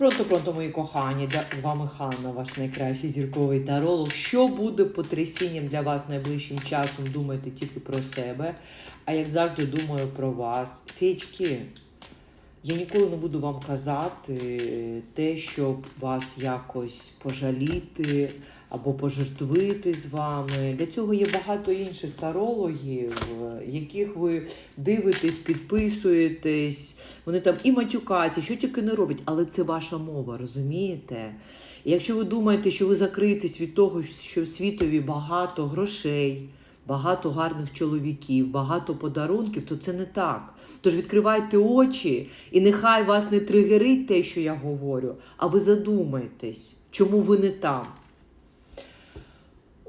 Пронто, пронто, мої кохані, з вами Ханна, ваш найкращий зірковий таролог. Що буде потрясінням для вас найближчим часом? Думайте тільки про себе. А як завжди думаю про вас. Феєчки, я ніколи не буду вам казати те, щоб вас якось пожаліти або пожертвити з вами. Для цього є багато інших тарологів, яких ви дивитесь, підписуєтесь. Вони там і матюкаються, що тільки не роблять, але це ваша мова, розумієте? І якщо ви думаєте, що ви закриєтесь від того, що в світові багато грошей, багато гарних чоловіків, багато подарунків, то це не так. Тож відкривайте очі, і нехай вас не тригерить те, що я говорю, а ви задумайтесь, чому ви не там.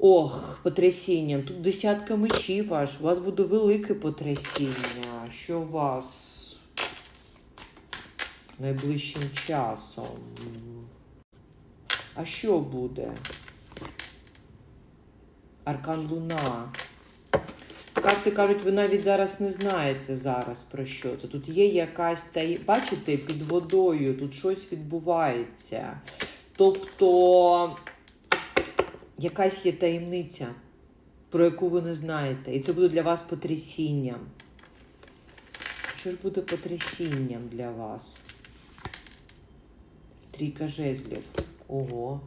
Ох, потрясіння. Тут десятка мечів аж. У вас буде велике потрясіння. Що у вас найближчим часом? А що буде? Аркан Луна. Карти кажуть, ви навіть зараз не знаєте зараз про що це. Тут є якась таї... Бачите, під водою тут щось відбувається. Тобто якась є таємниця, про яку ви не знаєте. І це буде для вас потрясінням. Що ж буде потрясінням для вас? Трійка жезлів. Ого.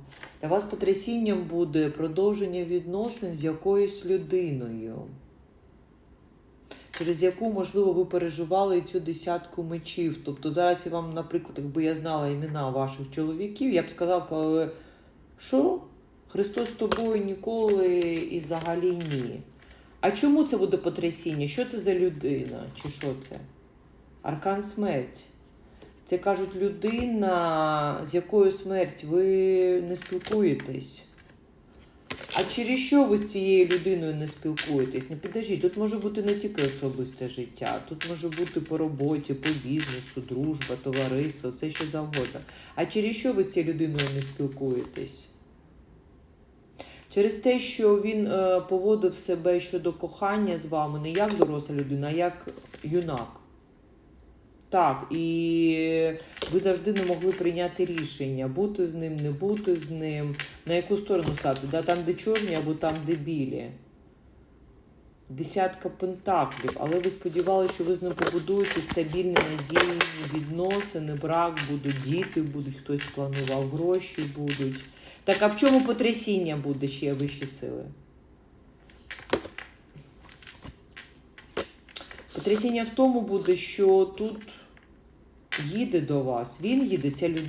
Для вас потрясінням буде продовження відносин з якоюсь людиною, через яку, можливо, ви переживали цю десятку мечів. Тобто зараз я вам, наприклад, якби я знала імена ваших чоловіків, я б сказала, що? Христос з тобою ніколи і взагалі ні. А чому це буде потрясіння? Що це за людина? Чи що це? Аркан смерть. Це кажуть людина, з якою смерть ви не спілкуєтесь. А через що ви з цією людиною не спілкуєтесь? Ну підождіть, тут може бути не тільки особисте життя, тут може бути по роботі, по бізнесу, дружба, товариство, все що завгодно. А через що ви з цією людиною не спілкуєтесь? Через те, що він е, поводив себе щодо кохання з вами не як доросла людина, а як юнак. Так, і ви завжди не могли прийняти рішення, бути з ним, не бути з ним, на яку сторону стати, да, там, де чорні, або там, де білі. Десятка пентаклів, але ви сподівалися, що ви з ним побудуєте стабільні надійні відносини, брак будуть, діти будуть, хтось планував, гроші будуть. Так, а в чому потрясіння буде ще вищі сили? Потрясіння в тому буде, що тут їде до вас, він їде, ця людина.